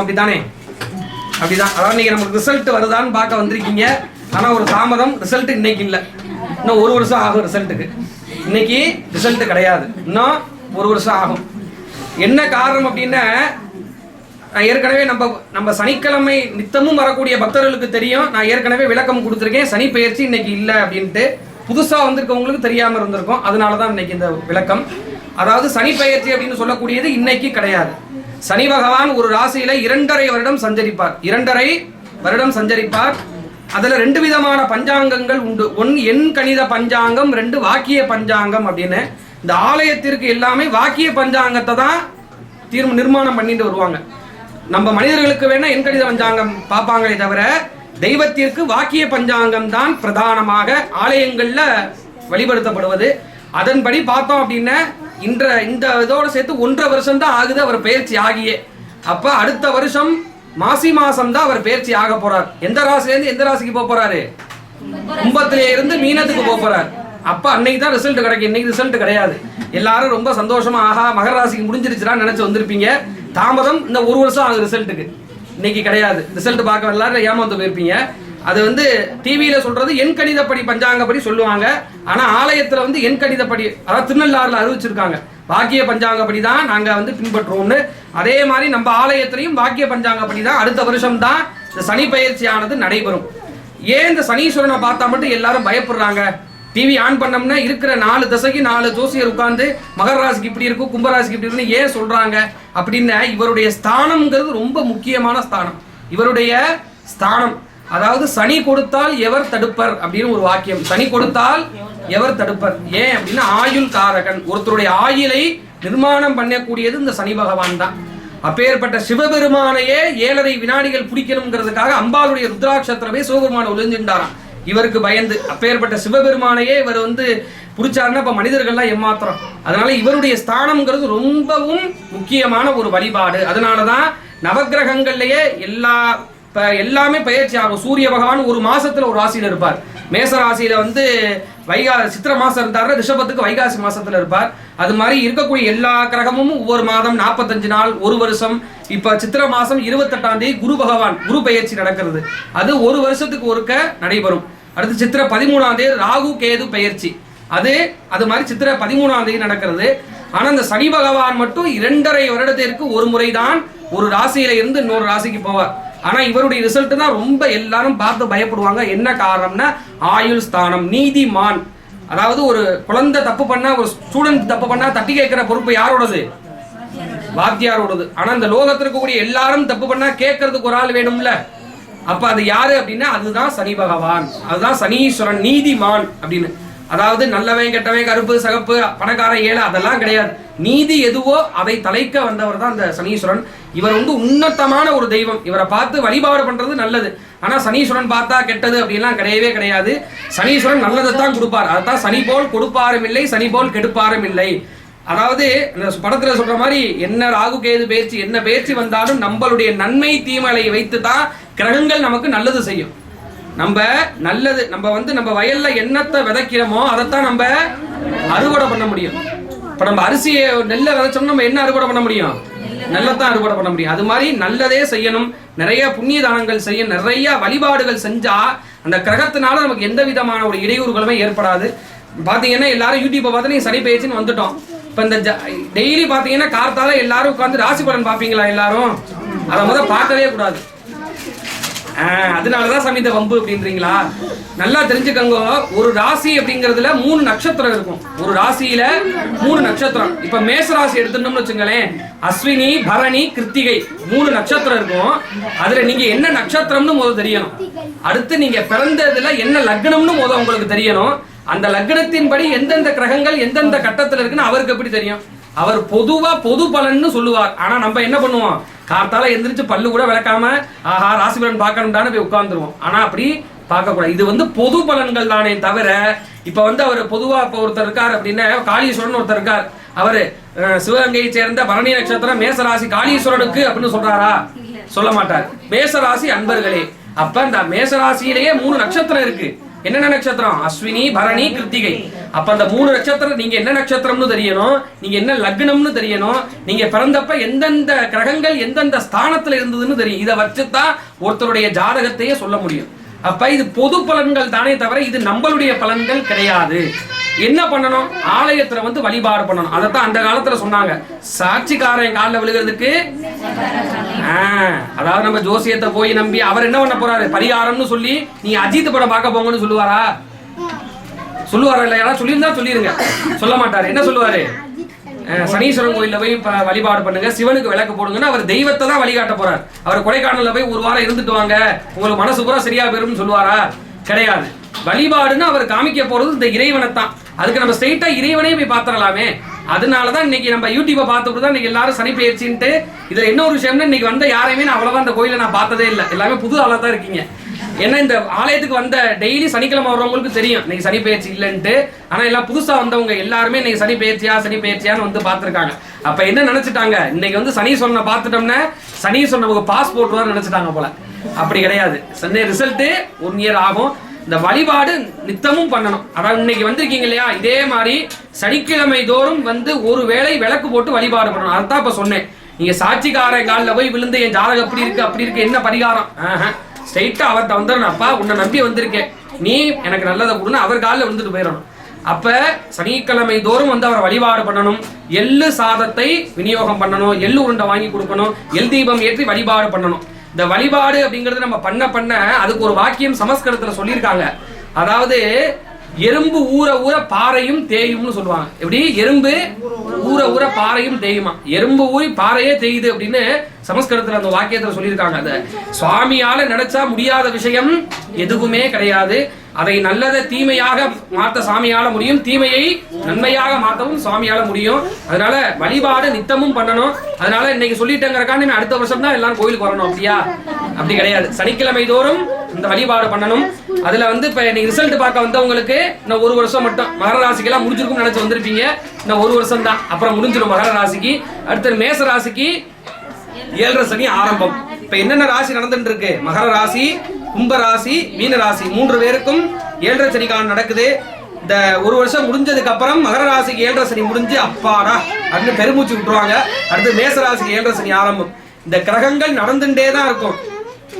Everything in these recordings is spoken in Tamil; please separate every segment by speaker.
Speaker 1: அப்படித்தானே? அப்படிதான். அதாவது நீங்க நமக்கு ரிசல்ட் வருதான்னு பார்க்க வந்திருக்கீங்க. ஆனா ஒரு தாமதம் ரிசல்ட் இன்னைக்கு இல்ல. இன்னும் ஒரு வருஷம் ஆகும் ரிசல்ட்டுக்கு இன்னைக்கு ரிசல்ட் கிடையாது. இன்னும் ஒரு வருஷம் ஆகும். என்ன காரணம் அப்படின்னா நான் ஏற்கனவே நம்ம நம்ம சனிக்கிழமை நித்தமும் வரக்கூடிய பக்தர்களுக்கு தெரியும். நான் ஏற்கனவே விளக்கம் கொடுத்துருக்கேன். சனி பயிற்சி இன்னைக்கு இல்லை அப்படின்ட்டு. புதுசாக வந்திருக்கவங்களுக்கு தெரியாமல் இருந்திருக்கும். அதனால தான் இன்னைக்கு இந்த விளக்கம். அதாவது சனி பயிற்சி அப்படின்னு சொல்லக்கூடியது இன்னைக்கு கிடையாது. சனி பகவான் ஒரு ராசியில இரண்டரை வருடம் சஞ்சரிப்பார். இரண்டரை வருடம் சஞ்சரிப்பார். அதுல ரெண்டு விதமான பஞ்சாங்கங்கள் உண்டு. ஒன் எண் கணித பஞ்சாங்கம் ரெண்டு வாக்கிய பஞ்சாங்கம் அப்படின்னு. இந்த ஆலயத்திற்கு எல்லாமே வாக்கிய பஞ்சாங்கத்தை தான் தீர்வு நிர்மாணம் பண்ணிட்டு வருவாங்க. நம்ம மனிதர்களுக்கு வேணா எண் கணித பஞ்சாங்கம் பார்ப்பாங்களே தவிர தெய்வத்திற்கு வாக்கிய பஞ்சாங்கம் தான் பிரதானமாக ஆலயங்கள்ல வழிபடுத்தப்படுவது. அதன்படி பார்த்தோம் அப்படின்னா இன்ற இந்த இதோட சேர்த்து ஒன்றரை வருஷம் தான் ஆகுது அவர் பயிற்சி ஆகியே. அப்ப அடுத்த வருஷம் மாசி மாசம் தான் அவர் பயிற்சி ஆக போறார். எந்த ராசிலேருந்து எந்த ராசிக்கு போக போறாரு? கும்பத்திலே இருந்து மீனத்துக்கு போக போறார். அப்ப அன்னைக்கு தான் ரிசல்ட் கிடைக்கும். இன்னைக்கு ரிசல்ட் கிடையாது. எல்லாரும் ரொம்ப சந்தோஷமா ஆஹா மகர ராசிக்கு முடிஞ்சிருச்சுடான்னு நினைச்சு வந்திருப்பீங்க. தாமதம் இந்த ஒரு வருஷம் ஆகுது ரிசல்ட்டுக்கு இன்னைக்கு கிடையாது. ரிசல்ட் பார்க்க எல்லாரும் ஏமாந்து போயிருப்பீங்க. அது வந்து டிவியில சொல்றது எண் கணிதப்படி பஞ்சாங்கப்படி சொல்லுவாங்க. ஆனா ஆலயத்துல வந்து எண் கணிதப்படி அதாவது திருநள்ளாறுல அறிவிச்சிருக்காங்க. வாக்கிய பஞ்சாங்கப்படி தான் நாங்க வந்து பின்பற்றுவோம்னு. அதே மாதிரி நம்ம ஆலயத்திலையும் வாக்கிய பஞ்சாங்கப்படி தான் அடுத்த வருஷம் தான் இந்த சனி பயிற்சியானது நடைபெறும். ஏன் இந்த சனீஸ்வரனை பார்த்தா மட்டும் எல்லாரும் பயப்படுறாங்க? டிவி ஆன் பண்ணோம்னா இருக்கிற நாலு தசைக்கு நாலு ஜோசியர் உட்கார்ந்து மகர ராசிக்கு இப்படி இருக்கும் கும்பராசிக்கு இப்படி இருக்குன்னு ஏன் சொல்றாங்க? அப்படின்னா இவருடைய ஸ்தானம்ங்கிறது ரொம்ப முக்கியமான ஸ்தானம். இவருடைய ஸ்தானம். அதாவது சனி கொடுத்தால் எவர் தடுப்பர் அப்படின்னு ஒரு வாக்கியம். சனி கொடுத்தால் எவர் தடுப்பர். ஏன் அப்படின்னா ஆயுள் காரகன். ஒருத்தருடைய ஆயுளை நிர்மாணம் பண்ணக்கூடியது இந்த சனி பகவான் தான். அப்பேற்பட்ட சிவபெருமானையே ஏழரை வினாடிகள் பிடிக்கணுங்கிறதுக்காக அம்பாளுடைய ருத்ராட்சத்திரமே சிவபெருமான ஒளிஞ்சின்றாராம் இவருக்கு பயந்து அப்பேற்பட்ட சிவபெருமானையே இவர் வந்து பிடிச்சாருன்னா இப்ப மனிதர்கள்லாம் ஏமாத்திரம் அதனால இவருடைய ஸ்தானம்ங்கிறது ரொம்பவும் முக்கியமான ஒரு வழிபாடு. அதனாலதான் நவக்கிரகங்கள்லயே எல்லா இப்போ எல்லாமே பயிற்சி ஆகும். சூரிய பகவான் ஒரு மாசத்துல ஒரு ராசியில இருப்பார். மேச ராசியில வந்து வைகா சித்திர மாசம் இருந்தாருன்னா ரிஷபத்துக்கு வைகாசி மாசத்துல இருப்பார். அது மாதிரி இருக்கக்கூடிய எல்லா கிரகமும் ஒவ்வொரு மாதம் நாற்பத்தஞ்சு நாள் ஒரு வருஷம். இப்ப சித்திர மாசம் இருபத்தெட்டாம் தேதி குரு பகவான் குரு பயிற்சி நடக்கிறது. அது ஒரு வருஷத்துக்கு ஒருக்க நடைபெறும். அடுத்து சித்திர பதிமூணாம் தேதி ராகு கேது பயிற்சி. அது அது மாதிரி சித்திர பதிமூணாம் தேதி நடக்கிறது. ஆனா இந்த சனி பகவான் மட்டும் இரண்டரை வருடத்திற்கு ஒரு முறை தான் ஒரு ராசியில இருந்து இன்னொரு ராசிக்கு போவார். ஆனால் இவருடைய ரிசல்ட் தான் ரொம்ப எல்லாரும் பார்த்து பயப்படுவாங்க. என்ன காரணம்னா ஆயுள் ஸ்தானம் நீதிமான். அதாவது ஒரு குழந்தை தப்பு பண்ணா ஒரு ஸ்டூடெண்ட் தப்பு பண்ணா தட்டி கேட்கிற பொறுப்பு யாரோடது? வாத்தியாரோடது. ஆனா இந்த லோகத்தில் இருக்கக்கூடிய எல்லாரும் தப்பு பண்ணா கேட்கறதுக்கு ஒரு ஆள் வேணும்ல. அப்ப அது யாரு அப்படின்னா அதுதான் சனி பகவான். அதுதான் சனீஸ்வரன் நீதிமான் அப்படின்னு. அதாவது நல்லவன் கெட்டவன் கருப்பு சகப்பு பணக்காரன் ஏழை அதெல்லாம் கிடையாது. நீதி எதுவோ அதை தலைக்க வந்தவர் தான் அந்த சனீஸ்வரன். இவர் வந்து உன்னதமான ஒரு தெய்வம். இவரை பார்த்து வழிபாடு பண்றது நல்லது. ஆனா சனீஸ்வரன் பார்த்தா கெட்டது அப்படின்லாம் கிடையவே கிடையாது. சனீஸ்வரன் நல்லதை தான் கொடுப்பார். அதைத்தான் சனி போல் கொடுப்பாரும் இல்லை சனி போல் கெடுப்பாரும் இல்லை. அதாவது இந்த படத்துல சொல்ற மாதிரி என்ன ராகு கேது பேச்சு என்ன பேச்சு வந்தாலும் நம்மளுடைய நன்மை தீமலை வைத்து தான் கிரகங்கள் நமக்கு நல்லது செய்யும். நம்ம நல்லது நம்ம வந்து நம்ம வயல்ல என்னத்தை விதைக்கிறோமோ அதைத்தான் நம்ம அறுவடை பண்ண முடியும். இப்ப நம்ம அரிசியை நெல்லை விதைச்சோம்னா நம்ம என்ன அறுவடை பண்ண முடியும்? நல்லதான் அறுவடை பண்ண முடியும். அது மாதிரி நல்லதே செய்யணும். நிறைய புண்ணிய தானங்கள் செய்ய நிறைய வழிபாடுகள் செஞ்சா அந்த கிரகத்தினால நமக்கு எந்த விதமான ஒரு இடையூறுகளுமே ஏற்படாது. பாத்தீங்கன்னா எல்லாரும் யூடியூப்பை பார்த்து நீங்க சனி பயிற்சின்னு வந்துட்டோம். இப்ப இந்த டெய்லி பாத்தீங்கன்னா கார்த்தால எல்லாரும் உட்காந்து ராசி பலன் பாப்பீங்களா எல்லாரும்? அதை முத பார்க்கவே கூடாது. அதனாலதான் சாமி இந்த வம்பு அப்படின்றீங்களா? நல்லா தெரிஞ்சுக்கங்க. ஒரு ராசி அப்படிங்கறதுல மூணு நட்சத்திரம் இருக்கும். ஒரு ராசியில மூணு நட்சத்திரம். இப்ப மேச ராசி எடுத்துட்டோம்னு வச்சுங்களேன். அஸ்வினி பரணி கிருத்திகை மூணு நட்சத்திரம் இருக்கும். அதுல நீங்க என்ன நட்சத்திரம்னு முதல் தெரியணும். அடுத்து நீங்க பிறந்ததுல என்ன லக்னம்னு முதல் உங்களுக்கு தெரியணும். அந்த லக்னத்தின்படி எந்தெந்த கிரகங்கள் எந்தெந்த கட்டத்துல இருக்குன்னு அவருக்கு எப்படி தெரியும்? அவர் பொதுவா பொது பலன்னு சொல்லுவார். ஆனா நம்ம என்ன பண்ணுவோம்? கார்த்தால எந்திரிச்சு பல்லு கூட விளக்காம ஆஹா ராசிபலன் பார்க்கணும்டான்னு போய் உட்கார்ந்துருவோம். ஆனா அப்படி பார்க்க கூடாது இது வந்து பொது பலன்கள் தானே தவிர இப்ப வந்து அவர் பொதுவா இப்ப ஒருத்தர் இருக்கார் அப்படின்னா காளீஸ்வரன் ஒருத்தர் இருக்கார். அவரு சிவகங்கையை சேர்ந்த பரணி நட்சத்திரம் மேசராசி காளீஸ்வரனுக்கு அப்படின்னு சொல்றாரா? சொல்ல மாட்டார். மேசராசி அன்பர்களே அப்ப இந்த மேசராசியிலேயே மூணு நட்சத்திரம் இருக்கு. என்னென்ன நட்சத்திரம்? அஸ்வினி பரணி கிருத்திகை. அப்ப அந்த மூணு நட்சத்திரம் நீங்க என்ன நட்சத்திரம்னு தெரியணும்? நீங்க என்ன லக்னம்னு தெரியணும்? நீங்க பிறந்தப்ப எந்தெந்த கிரகங்கள் எந்தெந்த ஸ்தானத்துல இருந்ததுன்னு தெரியும். இதை வச்சுதான் ஒருத்தருடைய ஜாதகத்தையே சொல்ல முடியும். அப்ப இது பொது பலன்கள் தானே தவிர இது நம்மளுடைய பலன்கள் கிடையாது. என்ன பண்ணணும்? ஆலயத்துல வந்து வழிபாடு பண்ணணும். அதைத்தான் அந்த காலத்துல சொன்னாங்க. சாட்சிக்காரன் காலில் விழுகிறதுக்கு அதாவது நம்ம ஜோசியத்தை போய் நம்பி அவர் என்ன பண்ண போறாரு? பரிகாரம்னு சொல்லி நீ அஜித் படம் பார்க்க போங்கன்னு சொல்லுவாரா? சொல்லுவாரா இல்ல யாராவது சொல்லியிருந்தா சொல்லிருங்க. சொல்ல மாட்டாரு. என்ன சொல்லுவாரு? சனீஸ்வரன் கோயில்ல போய் வழிபாடு பண்ணுங்க. சிவனுக்கு விளக்கு போடுங்கன்னு அவர் தெய்வத்தை தான் வழிகாட்ட போறார். அவர் கொடைக்கானல்ல போய் ஒரு வாரம் இருந்துட்டு வாங்க. உங்களுக்கு மனசு பூரா சரியா போயிரும்னு சொல்லுவாரா? கிடையாது. வழிபாடுன்னு அவர் காமிக்க போறது இந்த இறைவனை தான் அதுக்கு நம்ம ஸ்ட்ரெயிட்டா இறைவனே போய் பாத்திரலாமே அதனாலதான் இன்னைக்கு நம்ம யூடியூப்பை பார்த்துட்டு தான் இன்னைக்கு எல்லாரும் சனி பயிற்சின்ட்டு இதுல இன்னொரு விஷயம்னா இன்னைக்கு வந்த யாரையுமே நான் அவ்வளவா அந்த கோயிலை நான் பார்த்ததே இல்லை. எல்லாமே புது ஆளா தான் இருக்கீங்க. ஏன்னா இந்த ஆலயத்துக்கு வந்த டெய்லி சனிக்கிழமை வர்றவங்களுக்கு தெரியும். இன்னைக்கு சனி பயிற்சி இல்லைன்ட்டு. ஆனா எல்லாம் புதுசா வந்தவங்க எல்லாருமே இன்னைக்கு சனி பயிற்சியா சனி பயிற்சியான்னு வந்து பார்த்துருக்காங்க. அப்ப என்ன நினைச்சிட்டாங்க? இன்னைக்கு வந்து சனி சொன்ன பார்த்துட்டோம்னா சனி சொன்னவங்க பாஸ் போட்டுருவான்னு நினைச்சிட்டாங்க போல. அப்படி கிடையாது. சென்னை ரிசல்ட்டு ஒன் இயர் ஆகும். இந்த வழிபாடு நித்தமும் பண்ணணும். அதாவது இன்னைக்கு வந்திருக்கீங்க இல்லையா? இதே மாதிரி சனிக்கிழமை தோறும் வந்து ஒரு வேளை விளக்கு போட்டு வழிபாடு பண்ணணும். அதான் இப்ப சொன்னேன். நீங்க சாட்சிக்கார காலில் போய் விழுந்து என் ஜாதகம் அப்படி இருக்கு அப்படி இருக்கு என்ன பரிகாரம்? ஸ்ட்ரைட்டா அவர்கிட்ட வந்துடணும். அப்பா உன்னை நம்பி வந்திருக்கேன். நீ எனக்கு நல்லதை கொடுன்னு அவர் காலில் விழுந்துட்டு போயிடணும். அப்ப சனிக்கிழமை தோறும் வந்து அவரை வழிபாடு பண்ணணும். எள்ளு சாதத்தை விநியோகம் பண்ணணும். எள்ளு உருண்டை வாங்கி கொடுக்கணும். எல் தீபம் ஏற்றி வழிபாடு பண்ணணும். இந்த வழிபாடு அப்படிங்கிறது நம்ம பண்ண பண்ண அதுக்கு ஒரு வாக்கியம் சமஸ்கிருதத்துல சொல்லியிருக்காங்க. அதாவது எறும்பு ஊற ஊற பாறையும் தேயும்னு சொல்லுவாங்க. எப்படி? எறும்பு ஊற ஊற பாறையும் தேயுமா? எறும்பு ஊறி பாறையே தேயுது அப்படின்னு சமஸ்கிருதத்துல அந்த வாக்கியத்துல சொல்லியிருக்காங்க. அதை சுவாமியால நினைச்சா முடியாத விஷயம் எதுவுமே கிடையாது. அதை நல்லதை தீமையாக மாத்த சாமியால முடியும். தீமையை நன்மையாக மாத்தவும் சாமியால முடியும். அதனால வழிபாடு நித்தமும் பண்ணணும். அதனால இன்னைக்கு சொல்லிட்டேங்கிறக்காண்டி அடுத்த வருஷம் தான் எல்லாரும் கோயிலுக்கு வரணும் அப்படியா? அப்படி கிடையாது. சனிக்கிழமை தோறும் இந்த வழிபாடு பண்ணணும். அதுல வந்து இப்ப இன்னைக்கு ரிசல்ட் பார்க்க வந்தவங்களுக்கு இன்னும் ஒரு வருஷம் மட்டும் மகர ராசிக்கெல்லாம் முடிஞ்சிருக்கும்னு நினைச்சு வந்திருப்பீங்க. இன்னும் ஒரு வருஷம் தான். அப்புறம் முடிஞ்சிடும் மகர ராசிக்கு. அடுத்து மேச ராசிக்கு ஏழரை சனி ஆரம்பம். இப்ப என்னென்ன ராசி நடந்துட்டு இருக்கு? மகர ராசி கும்பராசி மீனராசி மீன ராசி மூன்று பேருக்கும் ஏழரை சனி காலம் நடக்குது. இந்த ஒரு வருஷம் முடிஞ்சதுக்கு அப்புறம் மகர ராசிக்கு ஏழரை சனி முடிஞ்சு அப்பாடா அப்படின்னு பெருமூச்சு விட்டுருவாங்க. அடுத்து மேச ராசிக்கு ஏழரை சனி ஆரம்பம். இந்த கிரகங்கள் நடந்துட்டே தான் இருக்கும்.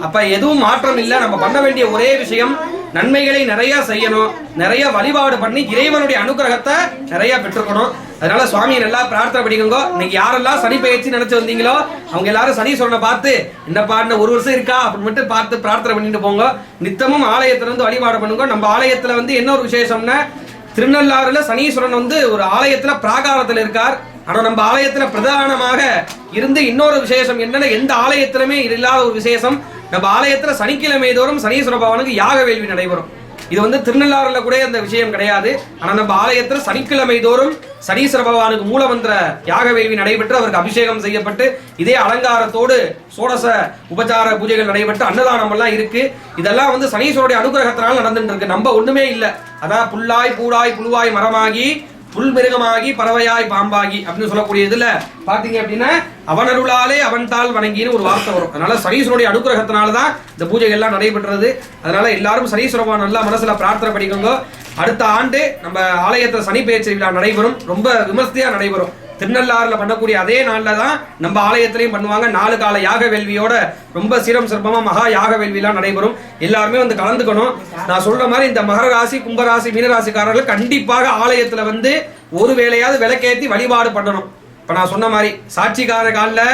Speaker 1: அப்ப எதுவும் மாற்றம் இல்லை. நம்ம பண்ண வேண்டிய ஒரே விஷயம் நன்மைகளை நிறைய செய்யணும். நிறைய வழிபாடு பண்ணி இறைவனுடைய அனுகிரகத்தை நிறைய பெற்றுக்கணும். அதனால சுவாமியை நல்லா பிரார்த்தனை பண்ணிக்கோங்க. இன்னைக்கு யாரெல்லாம் சனி பயிற்சி நினைச்சு வந்தீங்களோ அவங்க எல்லாரும் சனி பார்த்து என்ன பாடின ஒரு வருஷம் இருக்கா? அப்படின்னு மட்டும் பார்த்து பிரார்த்தனை பண்ணிட்டு போங்க. நித்தமும் ஆலயத்துல இருந்து வழிபாடு பண்ணுங்க. நம்ம ஆலயத்துல வந்து என்ன ஒரு விசேஷம்னா திருநள்ளாறுல சனீஸ்வரன் வந்து ஒரு ஆலயத்துல பிராகாரத்துல இருக்கார். ஆனா நம்ம ஆலயத்துல பிரதானமாக இருந்து இன்னொரு விசேஷம் என்னன்னா எந்த ஆலயத்திலுமே இல்லாத ஒரு விசேஷம். நம்ம ஆலயத்துல சனிக்கிழமை தோறும் சனீஸ்வர பவனுக்கு யாக வேள்வி நடைபெறும். இது வந்து திருநள்ளாறுல கூட அந்த விஷயம் கிடையாது. ஆனா நம்ம ஆலயத்துல சனிக்கிழமை தோறும் சனீஸ்வர பகவானுக்கு மூலமந்திர யாக வேள்வி நடைபெற்று அவருக்கு அபிஷேகம் செய்யப்பட்டு இதே அலங்காரத்தோடு சோடச உபச்சார பூஜைகள் நடைபெற்று அன்னதானம் எல்லாம் இருக்கு. இதெல்லாம் வந்து சனீஸ்வருடைய அனுகிரகத்தினால் நடந்துட்டு இருக்கு. நம்ம ஒண்ணுமே இல்லை. அதான் புல்லாய் பூடாய் புழுவாய் மரமாகி புல் மிருகமாகி பறவையாய் பாம்பாகி அப்படின்னு சொல்லக்கூடிய இதுல பாத்தீங்க அப்படின்னா அவனருளாலே அவன் தாள் வணங்கின்னு ஒரு வார்த்தை வரும். அதனால சனீஸ்வரனுடைய அனுகிரகத்தினால தான் இந்த பூஜை எல்லாம் நடைபெற்றது. அதனால எல்லாரும் சனீஸ்வரமா நல்லா மனசுல பிரார்த்தனை பண்ணிக்கோங்க. அடுத்த ஆண்டு நம்ம ஆலயத்துல சனி பெயர்ச்சி விழா நடைபெறும். ரொம்ப விமர்சையா நடைபெறும். திருநள்ளாறுல பண்ணக்கூடிய அதே நாளில் தான் நம்ம ஆலயத்திலையும் பண்ணுவாங்க. நாலு கால யாக வேள்வியோட ரொம்ப சீரம் சிறப்பமாக மகா யாக வேள்விலாம் நடைபெறும். எல்லாருமே வந்து கலந்துக்கணும். நான் சொல்ற மாதிரி இந்த மகர ராசி கும்பராசி மீனராசிக்காரர்கள் கண்டிப்பாக ஆலயத்தில் வந்து ஒரு வேளையாவது விளக்கேத்தி வழிபாடு பண்ணணும். இப்போ நான் சொன்ன மாதிரி சாட்சிக்கார காலில்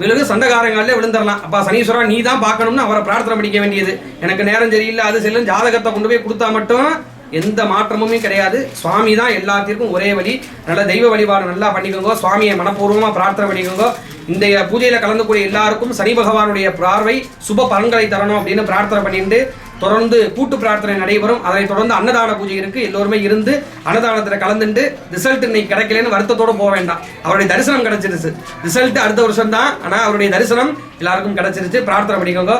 Speaker 1: விழுது சண்டகாரங்களில் விழுந்துடலாம் அப்பா சனீஸ்வரா நீ தான் பார்க்கணும்னு அவரை பிரார்த்தனை பண்ணிக்க வேண்டியது. எனக்கு நேரம் சரியில்லை அது செல்லும். ஜாதகத்தை கொண்டு போய் கொடுத்தா மட்டும் எந்த மாற்றமுமே கிடையாது. சுவாமி தான் எல்லாத்திற்கும் ஒரே வழி. நல்ல தெய்வ வழிபாடு நல்லா பண்ணிக்கோங்க. சுவாமியை மனப்பூர்வமாக பிரார்த்தனை பண்ணிக்கோங்க. இந்த பூஜையில கலந்துக்கூடிய எல்லாருக்கும் சனி பகவானுடைய பார்வை சுப பலன்களை தரணும் அப்படின்னு பிரார்த்தனை பண்ணிட்டு தொடர்ந்து கூட்டு பிரார்த்தனை நடைபெறும். அதனை தொடர்ந்து அன்னதான பூஜை இருக்கு. எல்லோருமே இருந்து அன்னதானத்தில் கலந்துட்டு ரிசல்ட் இன்னைக்கு கிடைக்கலன்னு வருத்தத்தோட போக வேண்டாம். அவருடைய தரிசனம் கிடைச்சிருச்சு. ரிசல்ட் அடுத்த வருஷம் தான் ஆனால் அவருடைய தரிசனம் எல்லாருக்கும் கிடைச்சிருச்சு. பிரார்த்தனை பண்ணிக்கோங்க.